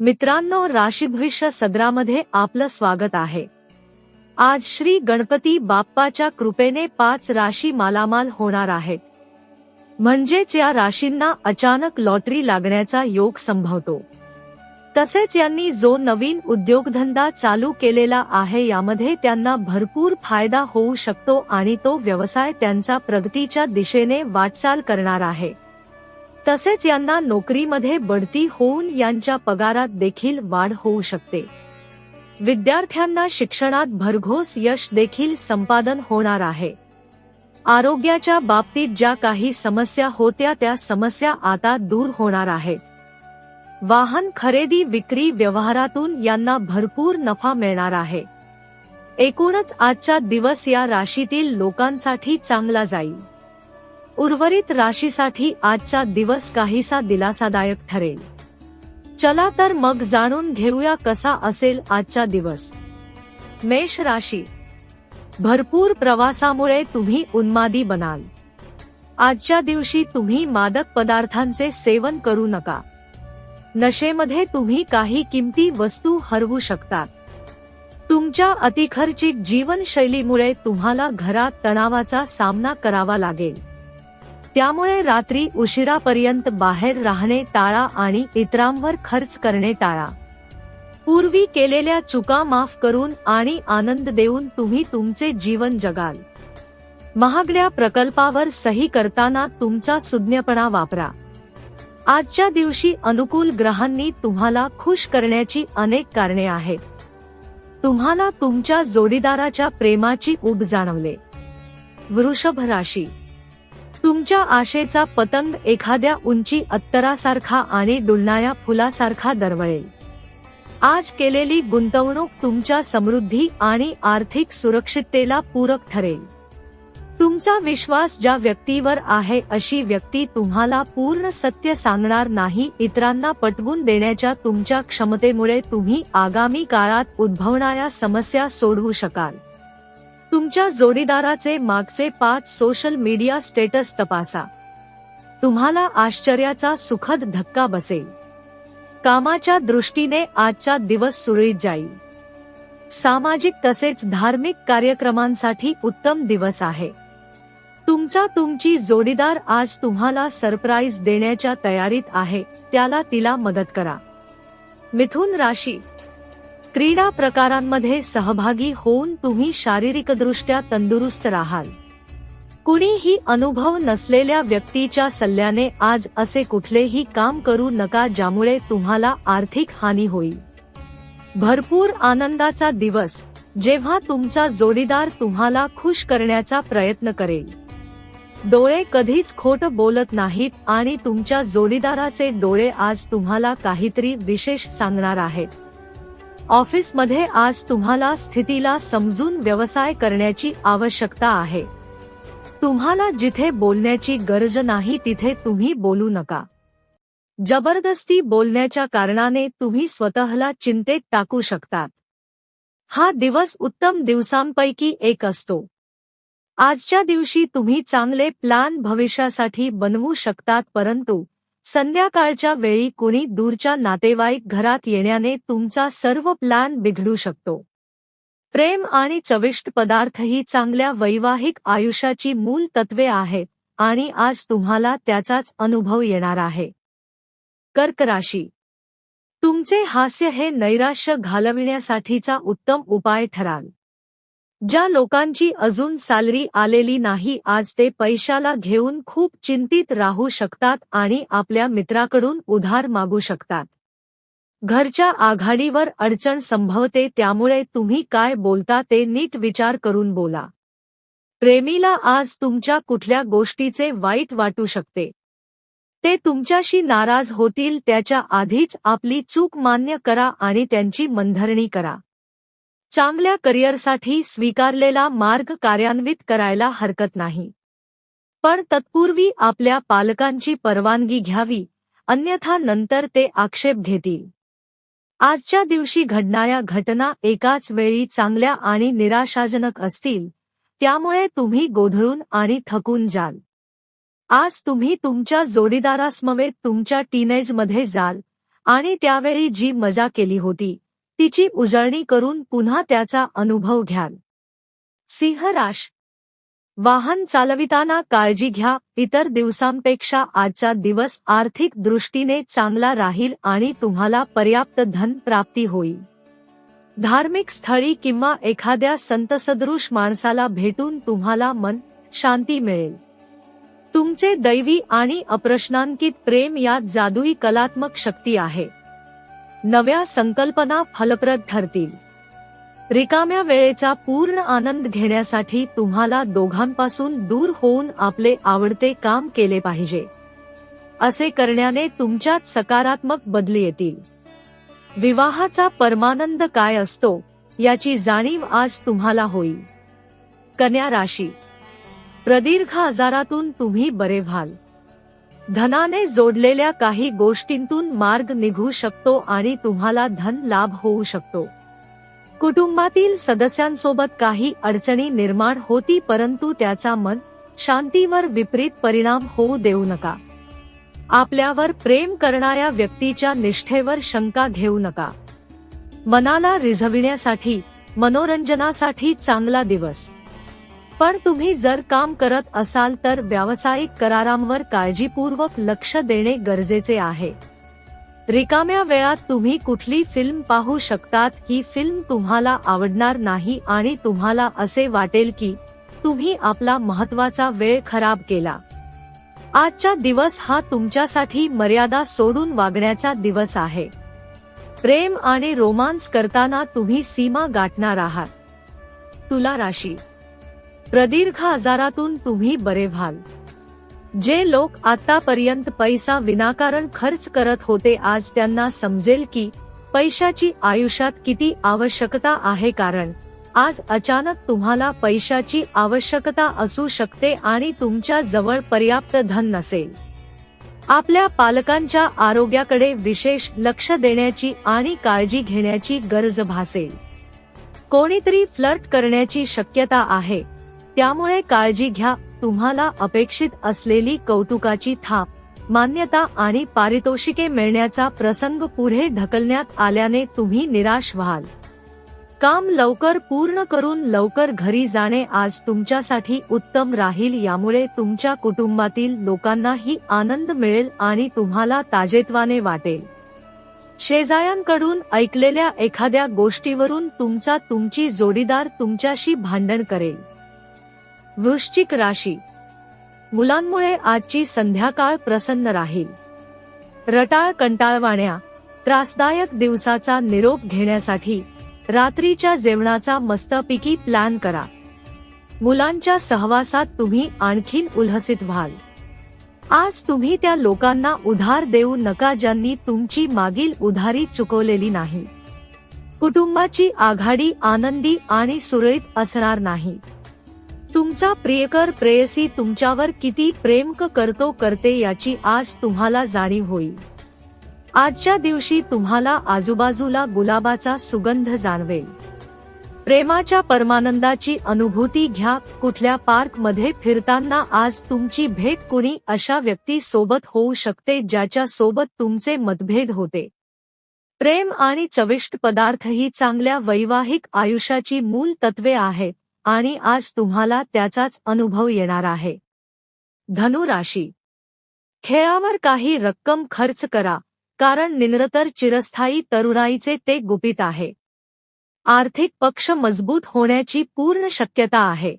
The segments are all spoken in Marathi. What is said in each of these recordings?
मित्रांनो राशीभविष्य सदरामध्ये आपलं स्वागत आहे. आज श्री गणपती बाप्पाच्या कृपेने पाच राशी मालामाल होणार आहेत. म्हणजेच या राशींना अचानक लॉटरी लागण्याचा योग संभवतो. तसेच यांनी जो नवीन उद्योगधंदा चालू केलेला आहे यामध्ये त्यांना भरपूर फायदा होऊ शकतो आणि तो व्यवसाय त्यांचा प्रगतीच्या दिशेने वाटचाल करणार आहे. तसेच यांना नोकरीमध्ये बढती होऊन यांच्या पगारात देखील वाढ होऊ शकते. विद्यार्थ्यांना शिक्षणात भरघोस यश देखील संपादन होणार आहे. आरोग्याच्या बाबतीत ज्या काही समस्या होत्या त्या समस्या आता दूर होणार आहेत वाहन खरेदी विक्री व्यवहारातून यांना भरपूर नफा मिळणार आहे. एकूणच आजचा दिवस या राशीतील लोकांसाठी चांगला जाईल. उर्वरित राशीसाठी आजचा दिवस काहीसा दिलासादायक ठरेल. चला तर मग जाणून घेऊया कसा असेल आजचा दिवस. मेष राशी. भरपूर प्रवासामुळे तुम्ही उन्मादी बनाल. आजच्या दिवशी तुम्ही मादक पदार्थांचे सेवन करू नका. नशेमध्ये तुम्ही काही किमती वस्तू हरवू शकतात. तुमच्या अतिखर्चिक जीवनशैलीमुळे तुम्हाला घरात तणावाचा सामना करावा लागेल. त्यामुळे रात्री उशिरापर्यंत बाहेर राहणे टाळा आणि इतरांवर खर्च करणे टाळा. पूर्वी केलेल्या चुका माफ करून आणि आनंद देऊन तुम्ही तुमचे जीवन जगाल. महागड्या प्रकल्पावर सही करताना तुमचा सुज्ञपणा वापरा. आजच्या दिवशी अनुकूल ग्रहांनी तुम्हाला खुश करण्याची अनेक कारणे आहेत. तुम्हाला तुमच्या जोडीदाराच्या प्रेमाची उब जाणवले. वृषभ राशी तुमच्या आशेचा पतंग एखाद्या उंची अत्तरासारखा आणि डुलणाऱ्या फुलासारखा दरवळेल. आज केलेली गुंतवणूक तुमच्या समृद्धी आणि आर्थिक सुरक्षिततेला पूरक ठरेल. तुमचा विश्वास ज्या व्यक्तीवर आहे अशी व्यक्ती तुम्हाला पूर्ण सत्य सांगणार नाही इतरांना पटवून देण्याच्या तुमच्या क्षमतेमुळे तुम्ही आगामी काळात उद्भवणाऱ्या समस्या सोडवू शकाल. तुमच्या जोडीदाराचे मागचे पाच सोशल मीडिया स्टेटस तपासा. तुम्हाला आश्चर्याचा सुखद धक्का बसेल. कामाच्या दृष्टीने आजचा दिवस सुरळीत जाईल. सामाजिक तसेच धार्मिक कार्यक्रमांसाठी उत्तम दिवस आहे. तुमचा तुमची जोडीदार आज तुम्हाला सरप्राईज देण्याच्या तयारीत आहे त्याला तिला मदत करा. मिथुन राशी क्रीडा प्रकारांमध्ये सहभागी होऊन तुम्ही शारीरिकदृष्ट्या तंदुरुस्त राहाल. कुणीही अनुभव नसलेल्या व्यक्तीच्या सल्ल्याने आज असे कुठलेही काम करू नका ज्यामुळे तुम्हाला आर्थिक हानी होईल. भरपूर आनंदाचा दिवस जेव्हा तुमचा जोडीदार तुम्हाला खुश करण्याचा प्रयत्न करेल. डोळे कधीच खोट बोलत नाहीत आणि तुमच्या जोडीदाराचे डोळे आज तुम्हाला काहीतरी विशेष सांगणार आहेत. ऑफिसमध्ये आज तुम्हाला स्थितीला समजून व्यवसाय करण्याची आवश्यकता आहे. तुम्हाला जिथे बोलण्याची गरज नाही तिथे तुम्ही बोलू नका. जबरदस्ती बोलण्याच्या कारणाने तुम्ही स्वतःला चिंतेत टाकू शकतात. हा दिवस उत्तम दिवसांपैकी एक असतो. आजच्या दिवशी तुम्ही चांगले प्लान भविष्यासाठी बनवू शकतात परंतु संध्याकाळच्या वेळी कुणी दूरच्या नातेवाईक घरात येण्याने तुमचा सर्व प्लॅन बिघडू शकतो. प्रेम आणि चविष्ट पदार्थ ही चांगल्या वैवाहिक आयुष्याची मूल तत्वे आहेत आणि आज तुम्हाला त्याचाच अनुभव येणार आहे. कर्क राशी. तुमचे हास्य हे नैराश्य घालविण्यासाठीचा उत्तम उपाय ठराल. ज्या लोकांची अजून सॅलरी आलेली नाही आज ते पैशाला घेऊन खूप चिंतित राहू शकतात आणि आपल्या मित्राकडून उधार मागू शकतात. घरच्या आघाडीवर अडचण संभवते त्यामुळे तुम्ही काय बोलता ते नीट विचार करून बोला. प्रेमीला आज तुमच्या कुठल्या गोष्टीचे वाईट वाटू शकते? ते तुमच्याशी नाराज होतील त्याच्या आधीच आपली चूक मान्य करा आणि त्यांची मनधरणी करा. चांगल्या करिअरसाठी स्वीकारलेला मार्ग कार्यान्वित करायला हरकत नाही. पण तत्पूर्वी आपल्या पालकांची परवानगी घ्यावी अन्यथा नंतर ते आक्षेप घेतील. आजच्या दिवशी घडणाऱ्या घटना एकाच वेळी चांगल्या आणि निराशाजनक असतील त्यामुळे तुम्ही गोधळून आणि थकून जाल. आज तुम्ही तुमच्या जोडीदारासमवेत तुमच्या टीनेजमध्ये जाल आणि त्यावेळी जी मजा केली होती तिची उजळणी करून पुन्हा त्याचा अनुभव घ्याल. सिंहराश वाहन चालविताना काळजी घ्या इतर दिवसांपेक्षा आजचा दिवस आर्थिक दृष्टीने चांगला राहील आणि तुम्हाला पर्याप्त धन प्राप्ती होईल. धार्मिक स्थळी किंवा एखाद्या संतसदृश माणसाला भेटून तुम्हाला मन शांती मिळेल. तुमचे दैवी आणि अप्रश्नांकित प्रेम यात जादुई कलात्मक शक्ती आहे. नव्या संकल्पना फलप्रद ठरतील. रिकाम्या वेळेचा पूर्ण आनंद घेण्यासाठी तुम्हाला दोघांपासून दूर होऊन आपले आवडते काम केले पाहिजे. असे करण्याने तुमच्यात सकारात्मक बदली येतील. विवाहाचा परमानंद काय असतो याची जाणीव आज तुम्हाला होईल. कन्या राशी. प्रदीर्घ आजारातून तुम्ही बरे व्हाल. धनाने जोडलेल्या काही गोष्टींतून मार्ग निघू शकतो आणि तुम्हाला धन लाभ होऊ शकतो. कुटुंबातील सदस्यांसोबत काही अडचणी निर्माण होती परंतु त्याचा मन शांतीवर विपरीत परिणाम होऊ देऊ नका. आपल्यावर प्रेम करणाऱ्या व्यक्तीच्या निष्ठेवर शंका घेऊ नका. मनाला रिझविण्यासाठी मनोरंजनासाठी चांगला दिवस. पण तुम्ही जर काम करत असाल तर व्यावसायिक करारांवर काळजीपूर्वक लक्ष देणे गरजेचे आहे. रिकाम्या वेळात तुम्ही कुठली फिल्म पाहू शकतात ही फिल्म तुम्हाला आवडणार नाही आणि तुम्हाला असे वाटेल की तुम्ही आपला महत्त्वाचा वेळ खराब केला. आजचा दिवस हा तुमच्यासाठी मर्यादा सोडून वागण्याचा दिवस आहे. प्रेम आणि रोमांस करताना तुम्ही सीमा गाठणार आहात. तुला राशी. प्रदीर्घ आजारातून तुम्ही बरे व्हाल. जे लोक आतापर्यंत पैसा विनाकारण खर्च करत होते आज त्यांना समजेल की पैशाची आयुष्यात किती आवश्यकता आहे. कारण आज अचानक तुम्हाला पैशाची आवश्यकता असू शकते आणि तुमच्या जवळ पर्याप्त धन नसेल. आपल्या पालकांच्या आरोग्याकडे विशेष लक्ष देण्याची आणि काळजी घेण्याची गरज भासेल. कोणीतरी फ्लर्ट करण्याची शक्यता आहे. त्यामुळे काळजी घ्या. तुम्हाला अपेक्षित असलेली कौतुकाची थाप मान्यता आणि पारितोषिके मिळण्याचा प्रसंग पुढे ढकलण्यात आल्याने तुम्ही निराश व्हाल. काम लवकर पूर्ण करून लवकर घरी जाणे आज तुमच्यासाठी उत्तम राहील यामुळे तुमच्या कुटुंबातील लोकांनाही आनंद मिळेल आणि तुम्हाला ताजेत्वाने वाटेल. शेजायांकडून ऐकलेल्या एखाद्या गोष्टीवरून तुमचा तुमची जोडीदार तुमच्याशी भांडण करेल. वृश्चिक राशी. मुलांमुळे आजची संध्याकाळ प्रसन्न राहील. रटाळ कंटाळवाण्या त्रासदायक दिवसाचा निरोप घेण्यासाठी रात्रीच्या जेवणाचा मस्तपैकी प्लॅन करा. मुलांच्या सहवासात तुम्ही आणखीन उल्हसित व्हाल. आज तुम्ही त्या लोकांना उधार देऊ नका ज्यांनी तुमची मागील उधारी चुकवलेली नाही. कुटुंबाची आघाडी आनंदी आणि सुरळीत असणार नाही. तुमचा प्रियकर प्रेयसी तुमच्यावर किती प्रेम करतो करते याची आज तुम्हाला जाणीव होईल. आजच्या दिवशी तुम्हाला आजूबाजूला गुलाबाचा सुगंध जाणवेल. प्रेमाच्या परमानंदाची अनुभूती घ्या कुठल्या पार्कमध्ये फिरताना आज तुमची भेट कुणी अशा व्यक्ती सोबत होऊ शकते ज्याच्या सोबत तुमचे मतभेद होते. प्रेम आणि चविष्ट पदार्थ ही चांगल्या वैवाहिक आयुष्याची मूल तत्वे आहेत. आणि आज तुम्हाला त्याचाच अनुभव येणार आहे. धनुराशी खेळावर काही रक्कम खर्च करा कारण निरंतर चिरस्थायी तरुणाईचे ते गुपित आहे. आर्थिक पक्ष मजबूत होण्याची पूर्ण शक्यता आहे.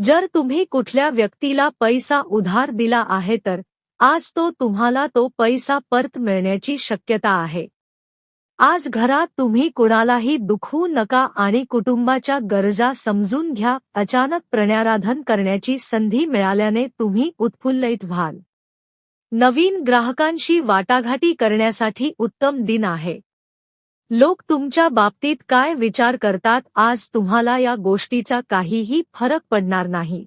जर तुम्ही कुठल्या व्यक्तीला पैसा उधार दिला आहे तर आज तो तुम्हाला तो पैसा परत मिळण्याची शक्यता आहे. आज घरात तुम्ही कुणालाही दुखवू नका आणि कुटुंबाच्या गरजा समजून घ्या. अचानक प्रणयाराधन करण्याची संधी मिळाल्याने तुम्ही उत्फुल्लित व्हाल. नवीन ग्राहकांशी वाटाघाटी करण्यासाठी उत्तम दिन आहे. लोक तुमच्या बाबतीत काय विचार करतात आज तुम्हाला या गोष्टीचा काहीही फरक पडणार नाही.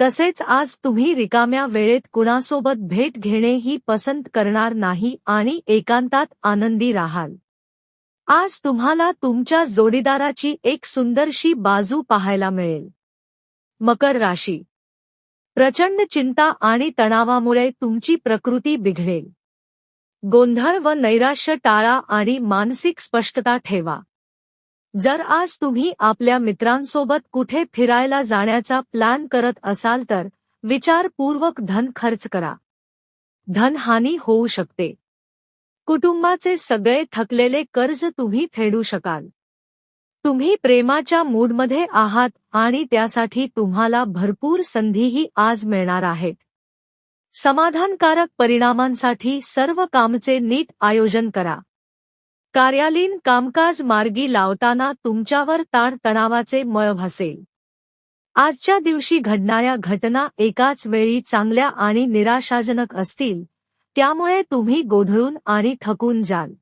तसेच आज तुम्ही रिकाम्या वेळेत कुणासोबत भेट घेणे ही पसंत करणार नाही आणि एकांतात आनंदी राहाल. आज तुम्हाला तुमच्या जोडीदाराची एक सुंदरशी बाजू पाहायला मिळेल. मकर राशी. प्रचंड चिंता आणि तणावामुळे तुमची प्रकृती बिघडेल. गोंधळ व नैराश्य टाळा आणि मानसिक स्पष्टता ठेवा. जर आज तुम्ही आपल्या मित्रांसोबत कुठे फिरायला जाण्याचा प्लॅन करत असाल तर विचारपूर्वक धन खर्च करा. धनहानी होऊ शकते. कुटुंबाचे सगळे थकलेले कर्ज तुम्ही फेडू शकाल. तुम्ही प्रेमाच्या मूडमध्ये आहात आणि त्यासाठी तुम्हाला भरपूर संधीही आज मिळणार आहेत. समाधानकारक परिणामांसाठी सर्व कामचे नीट आयोजन करा. कार्यालयीन कामकाज मार्गी लावताना तुमच्यावर ताणतणावाचे मळ भासेल. आजच्या दिवशी घडणाऱ्या घटना एकाच वेळी चांगल्या आणि निराशाजनक असतील त्यामुळे तुम्ही गोंधळून आणि थकून जाल.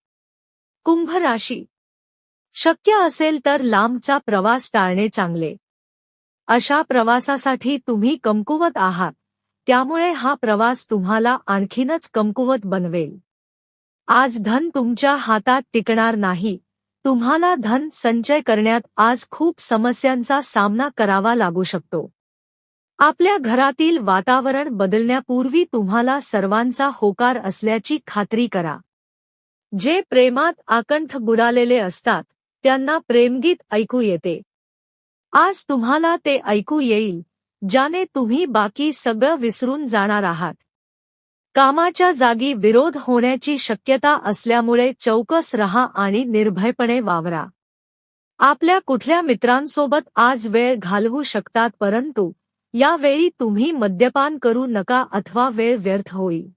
कुंभ राशी. शक्य असेल तर लांबचा प्रवास टाळणे चांगले. अशा प्रवासासाठी तुम्ही कमकुवत आहात त्यामुळे हा प्रवास तुम्हाला आणखीनच कमकुवत बनवेल. आज धन तुमच्या हातात टिकणार नाही. तुम्हाला धन संचय करण्यात आज खूप समस्यांचा सामना करावा लागू शकतो. आपल्या घरातील वातावरण बदलण्यापूर्वी तुम्हाला सर्वांचा होकार असल्याची खात्री करा. जे प्रेमात आकंठ बुडालेले असतात त्यांना प्रेमगीत ऐकू येते. आज तुम्हाला ते ऐकू येईल ज्याने तुम्ही बाकी सगळं विसरून जाणार आहात. कामाच्या जागी विरोध होण्याची शक्यता असल्यामुळे चौकस रहा आणि निर्भयपणे वावरा. आपल्या कुठल्या मित्रांसोबत आज वेळ घालवू शकतात परंतु यावेळी तुम्ही मद्यपान करू नका अथवा वेळ व्यर्थ होईल.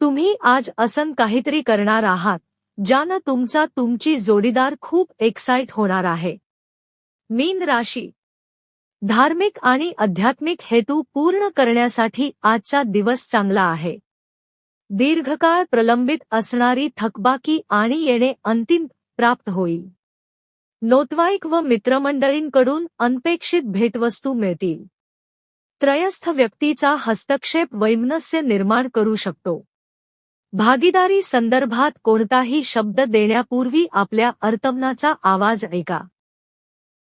तुम्ही आज असन काहीतरी करणार आहात ज्यानं तुमचा तुमची जोडीदार खूप एक्साइट होणार आहे. मीन राशी धार्मिक आणि आध्यात्मिक हेतू पूर्ण करण्यासाठी आजचा दिवस चांगला आहे. दीर्घकाळ प्रलंबित असणारी थकबाकी आणि येणे अंतिम प्राप्त होईल. नोतवाईक व मित्रमंडळींकडून अनपेक्षित भेटवस्तू मिळतील. त्रयस्थ व्यक्तीचा हस्तक्षेप वैमनस्य निर्माण करू शकतो. भागीदारी संदर्भात कोणताही शब्द देण्यापूर्वी आपल्या अर्तमनाचा आवाज ऐका.